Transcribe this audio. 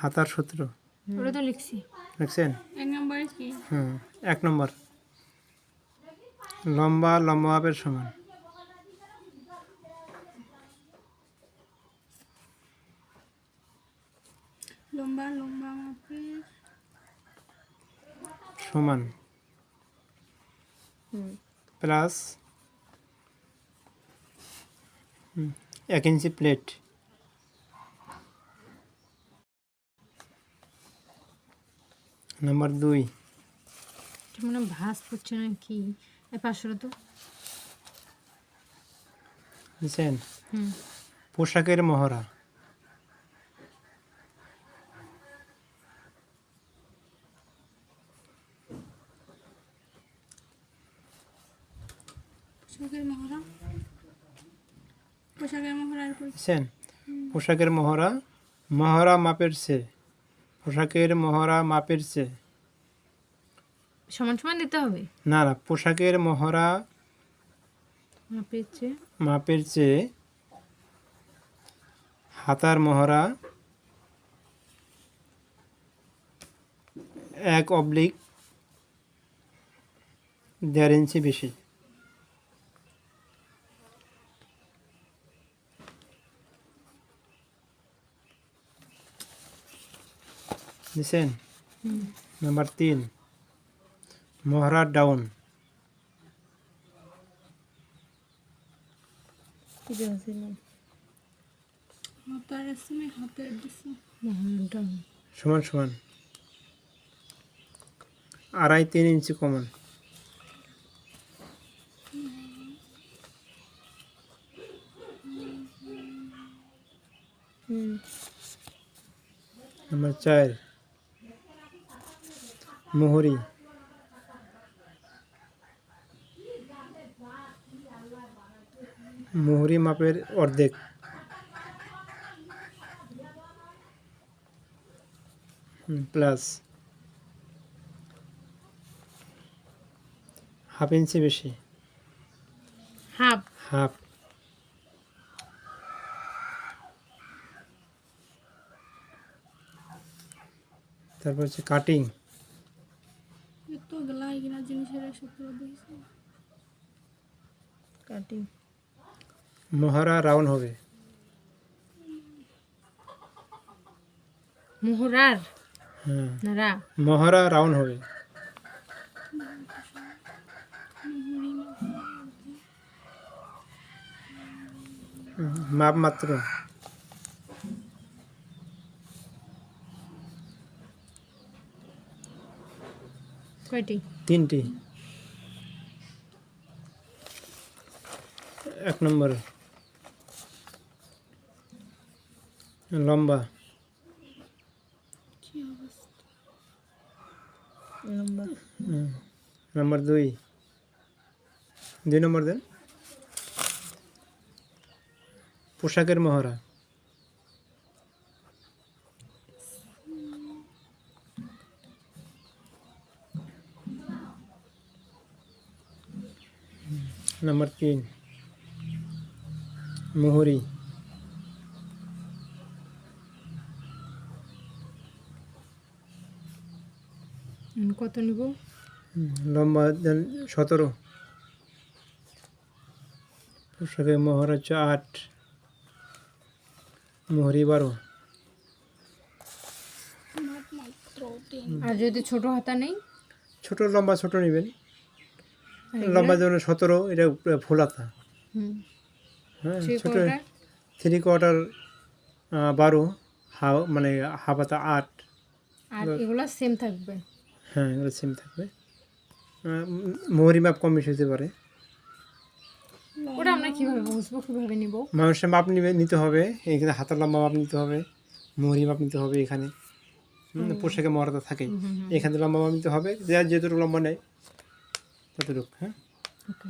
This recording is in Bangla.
হাতার সূত্র। ওটা তো লিখছি। দেখছেন এক নম্বরে কি? হুম এক নম্বর। লম্বা লম্বা মাপের সমান। লম্বা লম্বা মাপের সমান। প্লাস এক ইঞ্চি প্লেট। নাম্বার দুই। এটা মনে হয় ভাস পড়ছে না কি এই পাঁচশোটা তো। বুঝছেন পোশাকের মহড়া। পোশাকের মহড়া? পোশাকের মহড়া আর পোশাকের মহড়া মহড়া মাপের চেয়ে পোশাকের মহড়া মাপের চেয়ে। সমান সমান দিতে হবে? না না পোশাকের মহড়া মাপের চেয়ে। মাপের চেয়ে হাতার মহড়া এক অবলিক দেড় ইঞ্চি বেশি। হুম নাম্বার তিন মহড়া ডাউন সমান সমান আড়াই তিন ইঞ্চি কমান নাম্বার চার মোহরি। মোহরি মাপের অর্ধেক। প্লাস হাফ ইঞ্চি বেশি। হাফ। হাফ। তারপর হচ্ছে কাটিং জিনিসের কাটিং মহারা রাউন্ড হবে। মোহরার? হ্যাঁ। মহারা রাউন্ড হবে। মাপ মাত্র। কয়টি? তিনটি। এক নম্বরে। লম্বা। নম্বর দুই। দুই নম্বর দেন। পোশাকের মহড়া। নাম্বার তিন মোহরি কত নিব? লম্বা সতেরো। পোশাকের মহর হচ্ছে আট। মোহরি বারো। আর যদি ছোট হাতা নেই? ছোট লম্বা ছোট নেবেন? লম্বা যেমন সতেরো এটা ফুল হাতা হ্যাঁ ছোট থ্রি কোয়ার্টার বারো হা মানে হাফাতা আট। আর এগুলা সেম থাকবে? হ্যাঁ এগুলো সেম থাকবে। মোহরি মাপ কম বেশি হতে পারে। ওটা আমরা কীভাবে বুঝব? কীভাবে নিব? মানুষের মাপ নিবে নিতে হবে। এখানে হাতের লম্বা মাপ নিতে হবে মোহরি মাপ নিতে হবে এখানে। পোশাকে মরাতে থাকে। এখানে লম্বা মাপ নিতে হবে। যার যেটুকু লম্বা নেয় ততটুকু হ্যাঁ? ওকে